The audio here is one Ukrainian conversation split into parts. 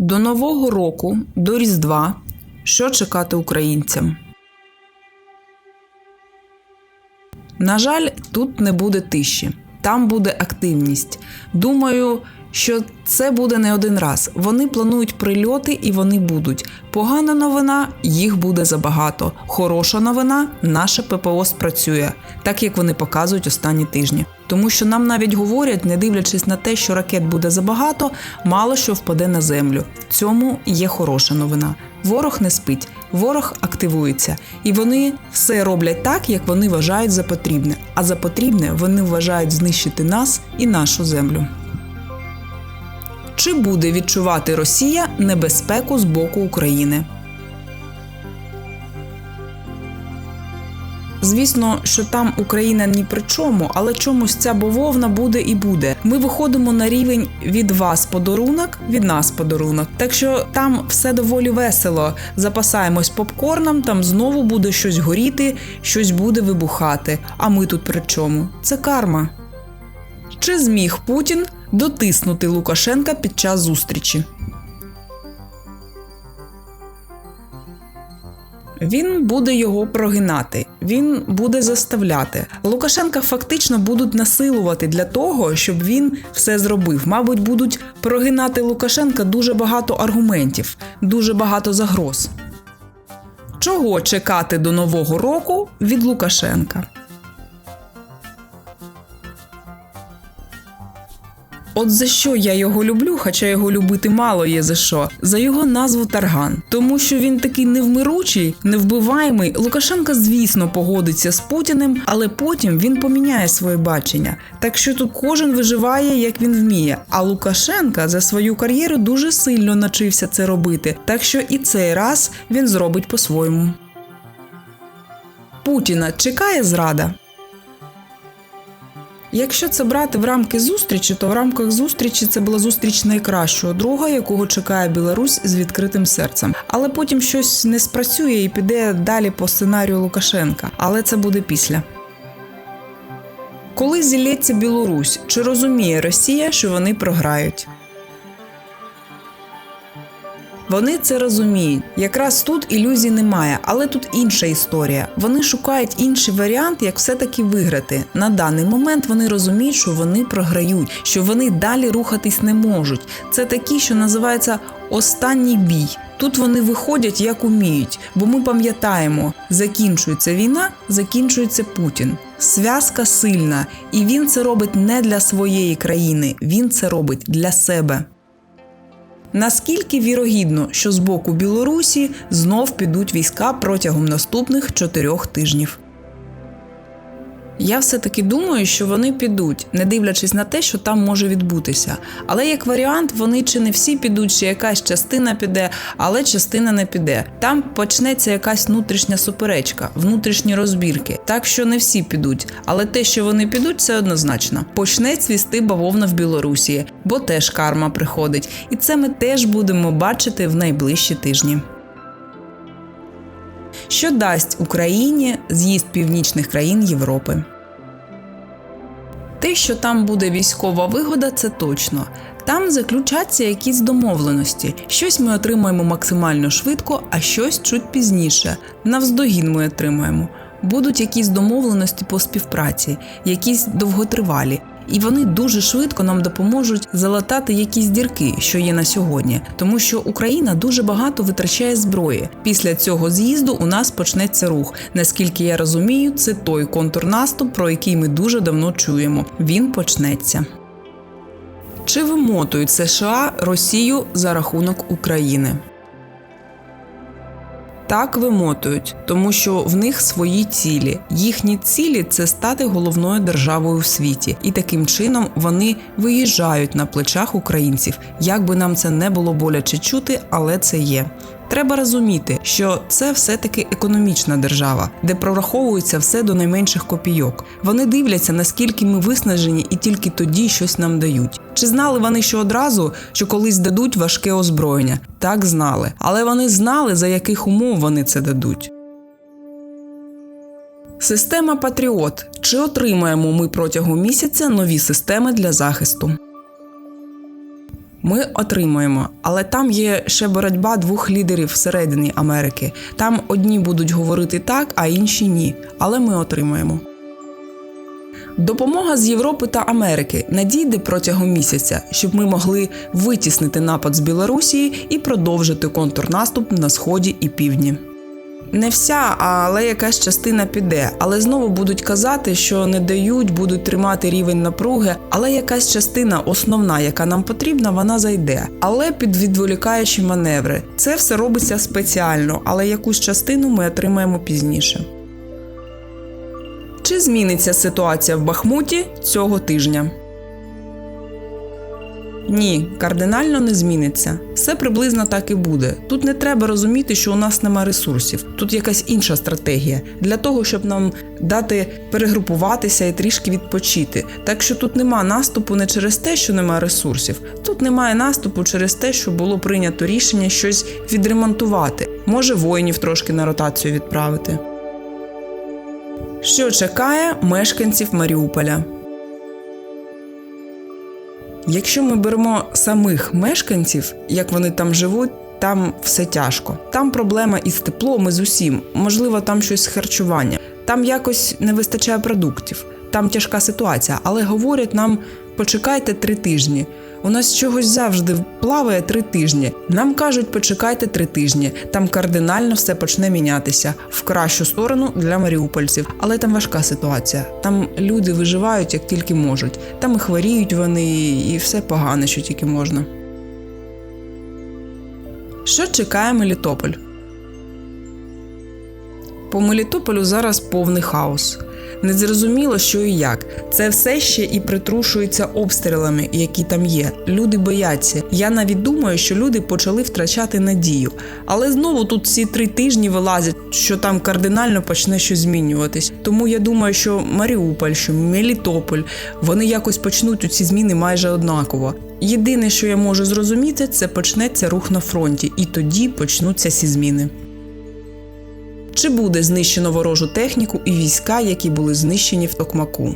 До Нового року, до Різдва, що чекати українцям? На жаль, тут не буде тиші, там буде активність. Думаю, що це буде не один раз. Вони планують прильоти і вони будуть. Погана новина їх буде забагато. Хороша новина наше ППО спрацює, так як вони показують останні тижні. Тому що нам навіть говорять, не дивлячись на те, що ракет буде забагато, мало що впаде на землю. В цьому є хороша новина. Ворог не спить, ворог активується, і вони все роблять так, як вони вважають за потрібне. А за потрібне вони вважають знищити нас і нашу землю. Чи буде відчувати Росія небезпеку з боку України? Звісно, що там Україна ні при чому, але чомусь ця бововна буде і буде. Ми виходимо на рівень від вас подарунок, від нас подарунок. Так що там все доволі весело. Запасаємось попкорном, там знову буде щось горіти, щось буде вибухати. А ми тут при чому? Це карма. Чи зміг Путін дотиснути Лукашенка під час зустрічі? Він буде його прогинати, він буде заставляти. Лукашенка фактично будуть насилувати для того, щоб він все зробив. Мабуть, будуть прогинати Лукашенка дуже багато аргументів, дуже багато загроз. Чого чекати до нового року від Лукашенка? От за що я його люблю, хоча його любити мало є за що, за його назву Тарган. Тому що він такий невмиручий, невбиваємий. Лукашенко, звісно, погодиться з Путіним, але потім він поміняє своє бачення. Так що тут кожен виживає, як він вміє. А Лукашенка за свою кар'єру дуже сильно навчився це робити. Так що і цей раз він зробить по-своєму. Путіна чекає зрада. Якщо це брати в рамки зустрічі, то в рамках зустрічі це була зустріч найкращого друга, якого чекає Білорусь з відкритим серцем. Але потім щось не спрацює і піде далі по сценарію Лукашенка. Але це буде після. Коли зілється Білорусь, чи розуміє Росія, що вони програють? Вони це розуміють. Якраз тут ілюзій немає, але тут інша історія. Вони шукають інший варіант, як все-таки виграти. На даний момент вони розуміють, що вони програють, що вони далі рухатись не можуть. Це такі, що називається останній бій. Тут вони виходять як уміють, бо ми пам'ятаємо, закінчується війна, закінчується Путін. Зв'язка сильна, і він це робить не для своєї країни, він це робить для себе. Наскільки вірогідно, що з боку Білорусі знов підуть війська протягом наступних чотирьох тижнів? Я все-таки думаю, що вони підуть, не дивлячись на те, що там може відбутися. Але як варіант, вони чи не всі підуть, чи якась частина піде, але частина не піде. Там почнеться якась внутрішня суперечка, внутрішні розбірки. Так що не всі підуть. Але те, що вони підуть, це однозначно. Почне цвісти бавовна в Білорусі, бо теж карма приходить. І це ми теж будемо бачити в найближчі тижні що дасть Україні з'їзд північних країн Європи. Те, що там буде військова вигода, це точно. Там заключаться якісь домовленості. Щось ми отримаємо максимально швидко, а щось чуть пізніше. Навздогін ми отримаємо. Будуть якісь домовленості по співпраці, якісь довготривалі і вони дуже швидко нам допоможуть залатати якісь дірки, що є на сьогодні, тому що Україна дуже багато витрачає зброї. Після цього з'їзду у нас почнеться рух. Наскільки я розумію, це той контрнаступ, про який ми дуже давно чуємо. Він почнеться. Чи вимотують США Росію за рахунок України? Так вимотують, тому що в них свої цілі. Їхні цілі це стати головною державою в світі, і таким чином вони виїжджають на плечах українців. Як би нам це не було боляче чути, але це є. Треба розуміти, що це все-таки економічна держава, де прораховується все до найменших копійок. Вони дивляться, наскільки ми виснажені, і тільки тоді щось нам дають. Чи знали вони, що одразу, що колись дадуть важке озброєння? Так знали, але вони знали, за яких умов вони це дадуть. Система Патріот. Чи отримаємо ми протягом місяця нові системи для захисту? Ми отримуємо, але там є ще боротьба двох лідерів всередині Америки. Там одні будуть говорити так, а інші ні. Але ми отримуємо. Допомога з Європи та Америки надійде протягом місяця, щоб ми могли витіснити напад з Білорусії і продовжити контрнаступ на сході і півдні. Не вся, але якась частина піде. Але знову будуть казати, що не дають, будуть тримати рівень напруги. Але якась частина, основна, яка нам потрібна, вона зайде. Але під відволікаючі маневри. Це все робиться спеціально, але якусь частину ми отримаємо пізніше. Чи зміниться ситуація в Бахмуті цього тижня? Ні, кардинально не зміниться. Все приблизно так і буде. Тут не треба розуміти, що у нас нема ресурсів. Тут якась інша стратегія для того, щоб нам дати перегрупуватися і трішки відпочити. Так що тут нема наступу не через те, що нема ресурсів. Тут немає наступу через те, що було прийнято рішення щось відремонтувати. Може, воїнів трошки на ротацію відправити. Що чекає мешканців Маріуполя? Якщо ми беремо самих мешканців, як вони там живуть, там все тяжко. Там проблема із теплом і з усім. Можливо, там щось з харчування. Там якось не вистачає продуктів. Там тяжка ситуація, але говорять нам: почекайте три тижні. У нас чогось завжди плаває три тижні. Нам кажуть, почекайте три тижні. Там кардинально все почне мінятися в кращу сторону для маріупольців. Але там важка ситуація. Там люди виживають як тільки можуть. Там і хворіють вони, і все погане, що тільки можна. Що чекає Мелітополь? По Мелітополю зараз повний хаос. Незрозуміло, що і як. Це все ще і притрушується обстрілами, які там є. Люди бояться. Я навіть думаю, що люди почали втрачати надію. Але знову тут всі три тижні вилазять, що там кардинально почне щось змінюватись. Тому я думаю, що Маріуполь, що Мелітополь, вони якось почнуть у ці зміни майже однаково. Єдине, що я можу зрозуміти, це почнеться рух на фронті, і тоді почнуться ці зміни. Чи буде знищено ворожу техніку і війська, які були знищені в Токмаку?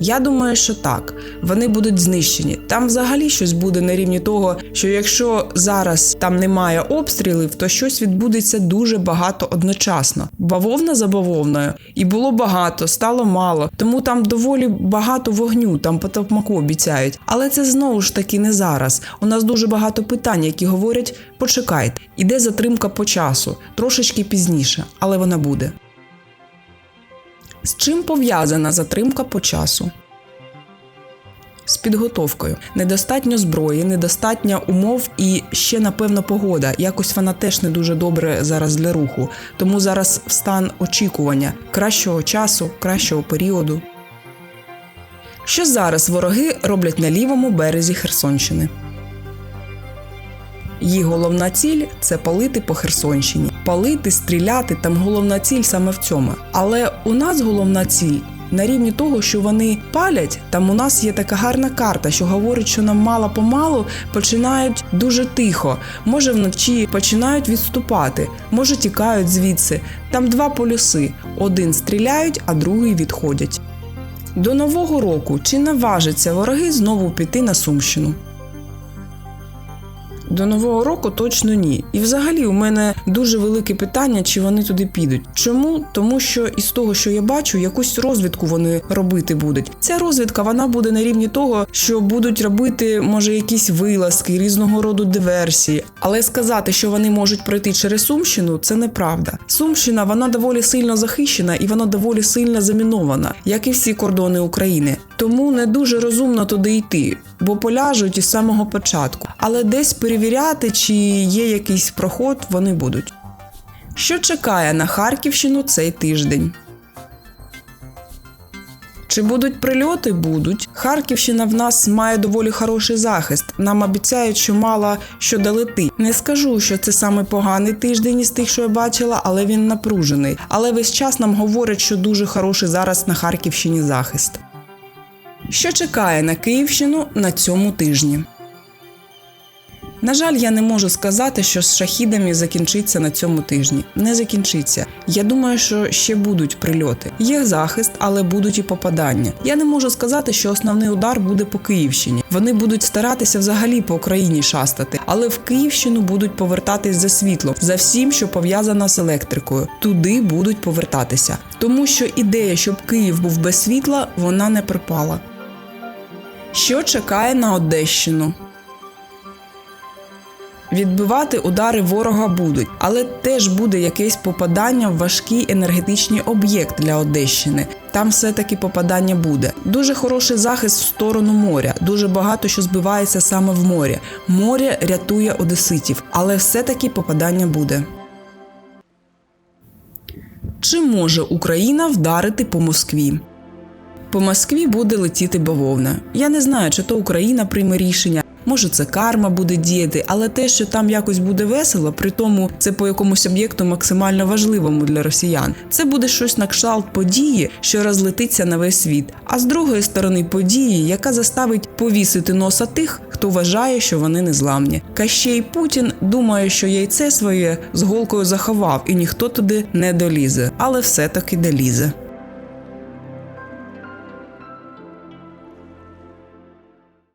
Я думаю, що так. Вони будуть знищені. Там взагалі щось буде на рівні того, що якщо зараз там немає обстрілів, то щось відбудеться дуже багато одночасно. Бавовна за бавовною. І було багато, стало мало. Тому там доволі багато вогню, там по Токмаку обіцяють. Але це знову ж таки не зараз. У нас дуже багато питань, які говорять: почекайте, іде затримка по часу, трошечки пізніше, але вона буде. З чим пов'язана затримка по часу? З підготовкою. Недостатньо зброї, недостатньо умов і ще, напевно, погода. Якось вона теж не дуже добре зараз для руху. Тому зараз в стан очікування кращого часу, кращого періоду. Що зараз вороги роблять на лівому березі Херсонщини? Їх головна ціль це палити по Херсонщині. Палити, стріляти там головна ціль саме в цьому. Але у нас головна ціль на рівні того, що вони палять. Там у нас є така гарна карта, що говорить, що нам мало помалу починають дуже тихо. Може вночі починають відступати, може тікають звідси. Там два полюси: один стріляють, а другий відходять. До нового року чи наважаться вороги знову піти на Сумщину? До нового року точно ні. І взагалі у мене дуже велике питання, чи вони туди підуть. Чому? Тому що із того, що я бачу, якусь розвідку вони робити будуть. Ця розвідка вона буде на рівні того, що будуть робити, може, якісь вилазки, різного роду диверсії. Але сказати, що вони можуть пройти через Сумщину, це неправда. Сумщина вона доволі сильно захищена і вона доволі сильно замінована, як і всі кордони України. Тому не дуже розумно туди йти, бо поляжуть із самого початку. Але десь перевіряти, чи є якийсь проход, вони будуть. Що чекає на Харківщину цей тиждень? Чи будуть прильоти? Будуть. Харківщина в нас має доволі хороший захист. Нам обіцяють, що мало що долети. Не скажу, що це саме поганий тиждень із тих, що я бачила, але він напружений. Але весь час нам говорять, що дуже хороший зараз на Харківщині захист. Що чекає на Київщину на цьому тижні? На жаль, я не можу сказати, що з шахідами закінчиться на цьому тижні. Не закінчиться. Я думаю, що ще будуть прильоти. Є захист, але будуть і попадання. Я не можу сказати, що основний удар буде по Київщині. Вони будуть старатися взагалі по Україні шастати, але в Київщину будуть повертатись за світлом, за всім, що пов'язано з електрикою. Туди будуть повертатися, тому що ідея, щоб Київ був без світла, вона не припала. Що чекає на Одещину? Відбивати удари ворога будуть, але теж буде якесь попадання в важкий енергетичний об'єкт для Одещини. Там все-таки попадання буде. Дуже хороший захист в сторону моря. Дуже багато що збивається саме в морі. Море рятує одеситів, але все-таки попадання буде. Чи може Україна вдарити по Москві? По Москві буде летіти бавовна. Я не знаю, чи то Україна прийме рішення. Може, це карма буде діяти, але те, що там якось буде весело, при тому це по якомусь об'єкту максимально важливому для росіян. Це буде щось на кшталт події, що розлетиться на весь світ. А з другої сторони, події, яка заставить повісити носа тих, хто вважає, що вони незламні. Кащей Путін думає, що яйце своє з голкою заховав, і ніхто туди не долізе, але все таки долізе.